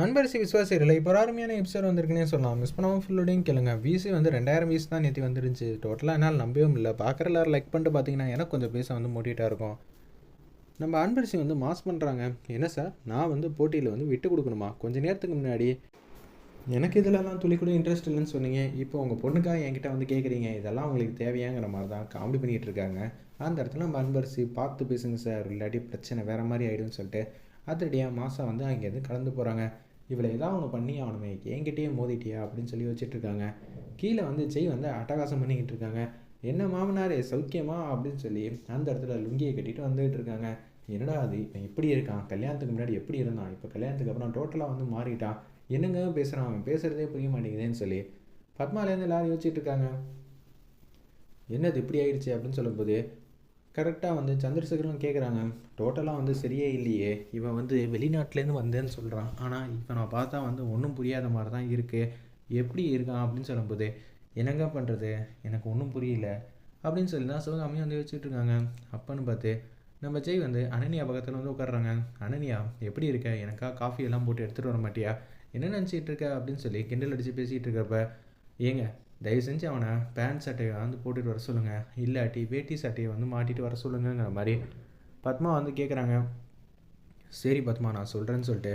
அன்பரசி இல்லை இப்போ ஒரு அருமையான எபிசோட் வந்திருக்குன்னே சொல்லலாம். மிஸ் பண்ணாமல் ஃபுல்லோடையும் கேளுங்க. விசி வந்து ரெண்டாயிரம் வீஸ் தான் நேற்று வந்துருந்துச்சு. டோட்டலாக என்னால் நம்பவும் இல்லை. பார்க்குற எல்லாரும் லைக் பண்ணிட்டு பார்த்தீங்கன்னா எனக்கு கொஞ்சம் பேச வந்து மூட்டிகிட்டா இருக்கும். நம்ம அன்பரசி வந்து மாஸ் பண்ணுறாங்க என்ன சார் நான் வந்து போட்டியில் வந்து விட்டு கொடுக்கணுமா? கொஞ்ச நேரத்துக்கு முன்னாடி. எனக்கு இதிலலாம் துளி கூட இன்ட்ரெஸ்ட் இல்லைன்னு சொன்னீங்க. இப்போ உங்கள் பொண்ணுக்காக என்கிட்ட வந்து கேட்குறீங்க இதெல்லாம் உங்களுக்கு தேவையாங்கிற மாதிரி தான் காமெடி பண்ணிகிட்டு இருக்காங்க. அந்த இடத்துல நம்ம அன்பரசி பார்த்து பேசுங்க சார் இல்லாட்டி பிரச்சனை வேறு மாதிரி ஆகிடும்னு சொல்லிட்டு அதிரடியாக மாதம் வந்து அங்கேருந்து கலந்து போகிறாங்க இவளை ஏதாவது ஒன்று பண்ணி அவனுமே என்கிட்டயே மோதிட்டியா? அப்படின்னு சொல்லி வச்சிட்ருக்காங்க கீழே வந்து ஜெய் வந்து அட்டகாசம் பண்ணிக்கிட்டு இருக்காங்க என்ன மாமனார் சௌக்கியமா? அப்படின்னு சொல்லி அந்த இடத்துல லுங்கியை கட்டிட்டு வந்துகிட்டு இருக்காங்க என்னடா அது? இவன் எப்படி இருக்கான்? கல்யாணத்துக்கு முன்னாடி எப்படி இருந்தான்? இப்போ கல்யாணத்துக்கு அப்புறம் டோட்டலாக வந்து மாறிட்டான். என்னங்க பேசுகிறான் அவன் பேசுகிறதே புரிய மாட்டேங்குதுன்னு சொல்லி. பத்மாலேருந்து எல்லாரும் யோசிச்சுட்டு இருக்காங்க என்னது இப்படி ஆயிடுச்சு? அப்படின்னு சொல்லும்போது கரெக்டாக வந்து சந்திரசேகரன் கேட்குறாங்க டோட்டலாக வந்து சரியே இல்லையே. இவன் வந்து வெளிநாட்டிலேருந்து வந்தேன்னு சொல்கிறான் ஆனால் இப்போ நான் பார்த்தா வந்து ஒன்றும் புரியாத மாதிரி தான் இருக்குது எப்படி இருக்கான் அப்படின்னு சொல்லும்போது என்னங்க பண்ணுறது எனக்கு ஒன்றும் புரியல. அப்படின்னு சொல்லி தான் சிவகாமியும் வந்து வச்சுட்டு இருக்காங்க. அப்பன்னு பார்த்து நம்ம ஜெய் வந்து அனன்யா பக்கத்தில் வந்து உட்காடுறாங்க அனனியா எப்படி இருக்க? எனக்கா காஃபி எல்லாம் போட்டு எடுத்துகிட்டு வர மாட்டியா? என்ன நினச்சிட்டு இருக்க? அப்படின்னு சொல்லி கிண்டல் அடித்து பேசிகிட்டு இருக்கப்ப ஏங்க தயவு செஞ்சு அவனை பேண்ட் சட்டையை வந்து போட்டுட்டு வர சொல்லுங்கள் இல்லாட்டி வேட்டி சட்டையை வந்து மாட்டிட்டு வர சொல்லுங்கிற மாதிரி பத்மா வந்து கேட்குறாங்க சரி பத்மா நான் சொல்கிறேன்னு சொல்லிட்டு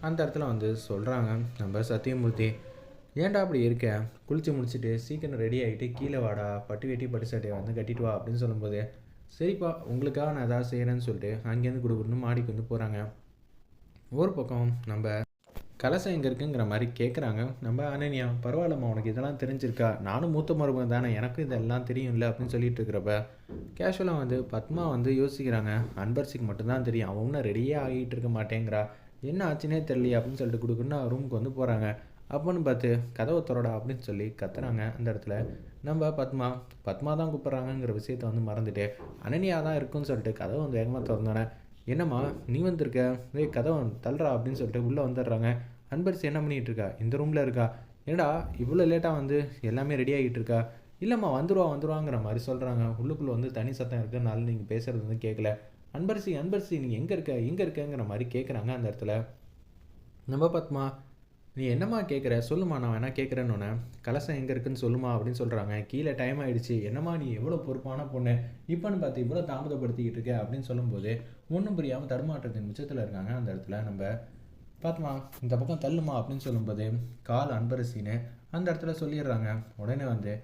அந்த இடத்துல வந்து சொல்கிறாங்க நம்ம சத்தியமூர்த்தி. ஏன்டா அப்படி இருக்க? குளிச்சு முடிச்சுட்டு சீக்கிரம் ரெடி ஆகிட்டு கீழே வாடா பட்டு வேட்டி பட்டு சட்டையை வந்து கட்டிட்டு வா அப்படின்னு சொல்லும்போது சரிப்பா உங்களுக்காக நான் எதாவது செய்கிறேன்னு சொல்லிட்டு அங்கேருந்து கொடுக்கணும் மாடிக்கு வந்து போகிறாங்க ஒரு பக்கம் நம்ம கலசம் எங்கே இருக்குங்கிற மாதிரி கேட்குறாங்க நம்ம அனன்யா பரவாயில்லம்மா உனக்கு இதெல்லாம் தெரிஞ்சிருக்கா? நானும் மூத்த மருமகன் தானே எனக்கும் இதெல்லாம் தெரியும்ல அப்படின்னு சொல்லிட்டு இருக்கிறப்ப கேஷுவலாக வந்து பத்மா வந்து யோசிக்கிறாங்க. அன்பர்சிக்கு மட்டும்தான் தெரியும். அவன் ரெடியே ஆகிட்டு இருக்க மாட்டேங்கிறா. என்ன ஆச்சுனே தெரியல அப்படின்னு சொல்லிட்டு கொடுக்குன்னு ரூமுக்கு வந்து போகிறாங்க அப்போன்னு பார்த்து கதவை திறடா அப்படின்னு சொல்லி கத்துறாங்க அந்த இடத்துல. நம்ம பத்மா பத்மா தான் கூப்பிட்றாங்கங்கிற விஷயத்த வந்து மறந்துட்டு அனன்யா தான் இருக்குன்னு சொல்லிட்டு கதவை வந்து வேகமாக திறந்தோன்னே என்னம்மா நீ வந்திருக்க? ஏய் கதவை தள்ளுறா அப்படின்னு சொல்லிட்டு உள்ளே வந்துடுறாங்க. அன்பரிசி என்ன பண்ணிகிட்டு இருக்கா? இந்த ரூமில் இருக்கா? ஏடா இவ்வளோ லேட்டாக வந்து எல்லாமே ரெடி ஆகிட்டு இருக்கா? இல்லைம்மா வந்துருவா வந்துருவாங்கிற மாதிரி சொல்கிறாங்க உள்ளுக்குள்ளே வந்து தனி சத்தம் இருக்கிறனால நீங்கள் பேசுகிறது வந்து கேட்கல அன்பரிசி அன்பரிசி நீங்கள் எங்கே இருக்க? எங்கே இருக்கங்கிற மாதிரி கேட்குறாங்க அந்த இடத்துல. நம்ம பத்மா நீ என்னம்மா கேட்குற சொல்லுமா நான் வேணா கேட்குறேன்னு கலசம் எங்கே இருக்குன்னு சொல்லுமா அப்படின்னு சொல்கிறாங்க கீழே டைம் ஆகிடுச்சு என்னம்மா நீ எவ்வளோ பொறுப்பான பொண்ணு? இப்போன்னு பார்த்து இவ்வளோ தாமதப்படுத்திக்கிட்டு இருக்க அப்படின்னு சொல்லும்போது ஒன்றும் புரியாமல் தடுமாற்றத்தின் மிச்சத்தில் இருக்காங்க அந்த இடத்துல. நம்ம பார்த்துமா இந்த பக்கம் தள்ளுமா அப்படின்னு சொல்லும்போது கால் அன்பரசின்னு அந்த இடத்துல சொல்லிடுறாங்க. உடனே வந்து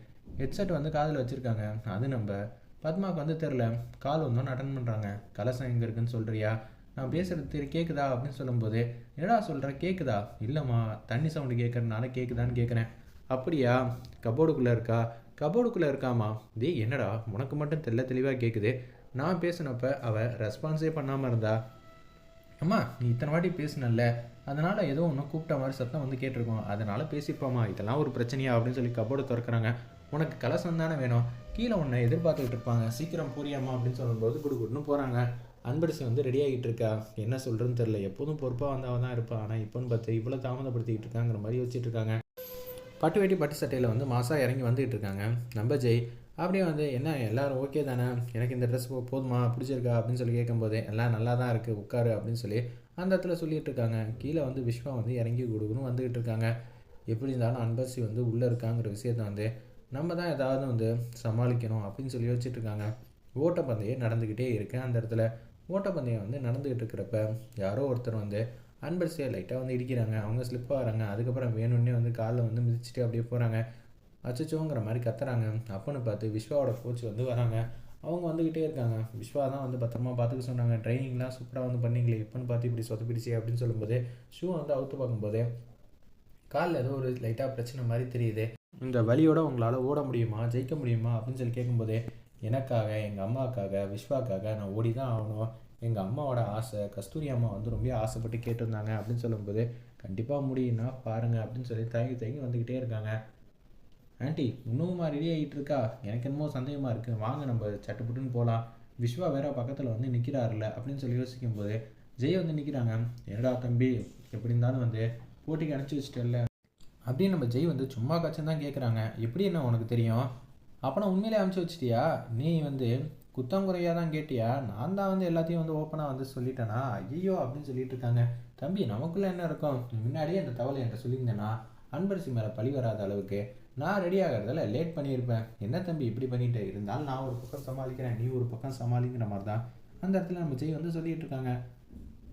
ஹெட்செட் வந்து காதில் வச்சுருக்காங்க. அது நம்ம பத்மாவுக்கு வந்து தெரில கால் வந்தோன்னு அட்டன் பண்ணுறாங்க கலசம் எங்கே இருக்குன்னு சொல்கிறியா நான் பேசுகிறது தெரி கேட்குதா அப்படின்னு சொல்லும்போது என்னடா சொல்கிற கேட்குதா இல்லைம்மா தண்ணி சவுண்டு கேட்குறதுனால கேட்குதான்னு கேட்குறேன் அப்படியா? கபோர்டுக்குள்ளே இருக்கா? கபோர்டுக்குள்ளே இருக்காமா டேய் என்னடா? உனக்கு மட்டும் தெல்ல தெளிவாக கேட்குது நான் பேசினப்ப அவள் ரெஸ்பான்ஸே பண்ணாமல் இருந்தா? அம்மா நீ இத்தனை வாட்டி பேசினல்ல. அதனால் ஏதோ ஒன்று கூப்பிட்ட மாதிரி சத்தம் வந்து கேட்டிருக்கோம். அதனால் பேசிப்போம்மா. இதெல்லாம் ஒரு பிரச்சனையா அப்படின்னு சொல்லி கபோர்டு திறக்கிறாங்க. உனக்கு கலசம் தானே வேணும். கீழே உன்னை எதிர்பார்த்துக்கிட்டு இருப்பாங்க. சீக்கிரம் புரியாமா அப்படின்னு சொல்லும்போது குடுகுடுன்னு போகிறாங்க அன்பரசி வந்து ரெடி ஆகிட்டு இருக்கா? என்ன சொல்கிறதுன்னு தெரில எப்போதும் பொறுப்பாக வந்தவன் தான் இருப்பான் ஆனால் இப்போன்னு பார்த்து இவ்வளோ தாமதப்படுத்திக்கிட்டு இருக்காங்கிற மாதிரி வச்சுட்டு இருக்காங்க. பட்டு வேட்டி பட்டு சட்டையில் வந்து மாசாக இறங்கி வந்துகிட்டு இருக்காங்க. நம்ம ஜெய் அப்படியே வந்து என்ன எல்லாரும் ஓகே தானே? எனக்கு இந்த ட்ரெஸ் போதுமா? பிடிச்சிருக்கா? அப்படின்னு சொல்லி கேட்கும்போது எல்லாம் நல்லா தான் இருக்குது உட்காரு. அப்படின்னு சொல்லி அந்த இடத்துல சொல்லிட்டு இருக்காங்க. கீழே வந்து விஸ்வா வந்து இறங்கி கொடுக்கணும் வந்துக்கிட்டு இருக்காங்க. எப்படி இருந்தாலும் அன்பரசி வந்து உள்ளே இருக்காங்கிற விஷயத்த வந்து நம்ம தான் ஏதாவது வந்து சமாளிக்கணும். அப்படின்னு சொல்லி வச்சுட்டு இருக்காங்க. ஓட்டப்பந்தயம் நடந்துக்கிட்டே இருக்கேன் அந்த இடத்துல. ஓட்டப்பந்தயம் வந்து நடந்துக்கிட்டு இருக்கிறப்ப யாரோ ஒருத்தர் வந்து அன்பரசியை லைட்டாக வந்து இடிக்கிறாங்க. அவங்க ஸ்லிப் ஆகிறாங்க அதுக்கப்புறம் வேணும்னே வந்து காலில் வந்து மிதிச்சுட்டு அப்படியே போகிறாங்க அச்சச்சோங்கிற மாதிரி கத்துறாங்க. அப்பன்னு பார்த்து விஸ்வாவோட கோச் வந்து வராங்க. அவங்க வந்துக்கிட்டே இருக்காங்க. விஸ்வா தான் வந்து பத்திரமா பார்த்துக்க சொன்னாங்க. ட்ரைனிங்லாம் சூப்பராக வந்து பண்ணீங்களே. இப்போன்னு பார்த்து இப்படி சொதப்பிடிச்சு அப்படின்னு சொல்லும்போது ஷூ வந்து அவுத்து பார்க்கும்போது காலில் ஏதோ ஒரு லைட்டாக பிரச்சனை மாதிரி தெரியுது. இந்த வழியோட உங்களால் ஓட முடியுமா? ஜெயிக்க முடியுமா? அப்படின்னு சொல்லி கேட்கும்போது எனக்காக எங்கள் அம்மாவுக்காக விஸ்வாக்காக நான் ஓடி தான் ஆகணும். எங்கள் அம்மாவோட ஆசை கஸ்தூரி அம்மா வந்து ரொம்ப ஆசைப்பட்டு கேட்டிருந்தாங்க அப்படின்னு சொல்லும்போது கண்டிப்பாக முடியும்னா பாருங்கள் அப்படின்னு சொல்லி தயங்கி தயங்கி வந்துக்கிட்டே இருக்காங்க. ஆண்டி இன்னுமா ரெடி ஆகிட்டு இருக்கா எனக்கு என்னமோ சந்தேகமாக இருக்குது வாங்க நம்ம சட்டுப்புட்டுன்னு போகலாம் விஸ்வா வேற பக்கத்தில் வந்து நிற்கிறாருல்ல அப்படின்னு சொல்லி யோசிக்கும்போது ஜெய் வந்து நிற்கிறாங்க என்னடா தம்பி எப்படி இருந்தாலும் வந்து போட்டிக்கு அனுப்பிச்சி வச்சிட்டல அப்படின்னு நம்ம ஜெய் வந்து சும்மா கச்சம் தான் கேட்குறாங்க எப்படி என்ன உனக்கு தெரியும்? அப்போனா உண்மையிலே அனுப்பிச்சி வச்சிட்டியா? நீ வந்து குத்தம் குறையாக தான் கேட்டியா? நான் தான் வந்து எல்லாத்தையும் வந்து ஓப்பனாக வந்து சொல்லிட்டேனா? ஐயோ அப்படின்னு சொல்லிட்டு இருக்காங்க. தம்பி நமக்குள்ளே என்ன இருக்கும்? முன்னாடியே அந்த தவளை என்கிட்ட சொல்லியிருந்தேன்னா அன்பரசி மேலே பழி வராத அளவுக்கு நான் ரெடி ஆகிறதில்ல லேட் பண்ணியிருப்பேன். என்ன தம்பி இப்படி பண்ணிட்டு? இருந்தாலும் நான் ஒரு பக்கம் சமாளிக்கிறேன். நீ ஒரு பக்கம் சமாளிங்கிற மாதிரி தான் அந்த இடத்துல நம்ம ஜெய் வந்து சொல்லிகிட்டு இருக்காங்க.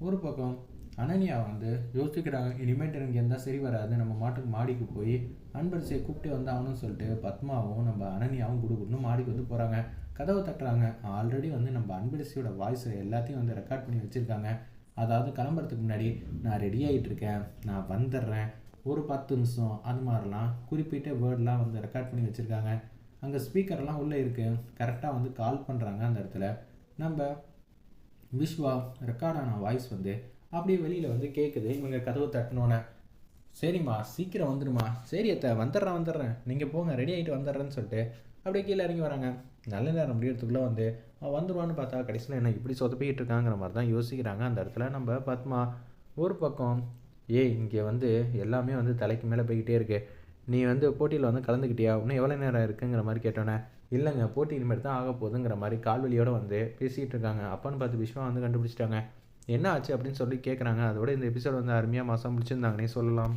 ஒரு பக்கம் அனன்யா வந்து யோசிச்சுக்கிறாங்க இனிமேட்டு எனக்கு எந்த சரி வராது நம்ம மாட்டுக்கு மாடிக்கு போய் அன்பரசியை கூப்பிட்டு வந்து ஆகணும்னு சொல்லிட்டு பத்மாவும் நம்ம அனன்யாவும் குடுகுடுன்னு மாடிக்கு வந்து போகிறாங்க கதவை தட்டுறாங்க. ஆல்ரெடி வந்து நம்ம அன்பரசியோட வாய்ஸ் எல்லாத்தையும் வந்து ரெக்கார்ட் பண்ணி வச்சுருக்காங்க. அதாவது கிளம்புறதுக்கு முன்னாடி நான் ரெடி ஆகிட்டு இருக்கேன் நான் வந்துடுறேன். ஒரு பத்து நிமிஷம் அது மாதிரிலாம் குறிப்பிட்ட வேர்ட்லாம் வந்து ரெக்கார்ட் பண்ணி வச்சுருக்காங்க. அங்கே ஸ்பீக்கர்லாம் உள்ளே இருக்குது கரெக்டாக வந்து கால் பண்ணுறாங்க அந்த இடத்துல. நம்ம விஸ்வா ரெக்கார்டான வாய்ஸ் வந்து அப்படியே வெளியில் வந்து கேட்குது இவங்க கதவு தட்டினோன்னே சரிம்மா சீக்கிரம் வந்துடுமா சரி அத்தை வந்துடுறேன் வந்துடுறேன். நீங்கள் போங்க ரெடி ஆகிட்டு வந்துடுறேன்னு சொல்லிட்டு அப்படியே கீழே இறங்கி வராங்க. நல்ல நேரம் முடியறதுக்குள்ளே வந்து அவன் வந்துடுவான்னு பார்த்தா கடைசியில் என்ன இப்படி சொதப்பிக்கிட்டு இருக்காங்கிற மாதிரி தான் யோசிக்கிறாங்க. அந்த இடத்துல நம்ம பத்மா ஒரு பக்கம் ஏய் இங்கே வந்து எல்லாமே வந்து தலைக்கு மேலே போய்கிட்டே இருக்கு. நீ வந்து போட்டியில் வந்து கலந்துக்கிட்டியா? இன்னும் எவ்வளோ நேரம் இருக்குங்கிற மாதிரி கேட்டோன்னே இல்லைங்க போட்டி இனிமேல் தான் ஆக போகுதுங்கிற மாதிரி கால்வெளியோடு வந்து பேசிகிட்டு இருக்காங்க. அப்பான்னு பார்த்து விஸ்வா வந்து கண்டுபிடிச்சிட்டாங்க. என்ன ஆச்சு அப்படின்னு சொல்லி கேட்குறாங்க அதோட இந்த எபிசோட் வந்து அருமையாக மாதம் முடிச்சிருந்தாங்கன்னே சொல்லலாம்.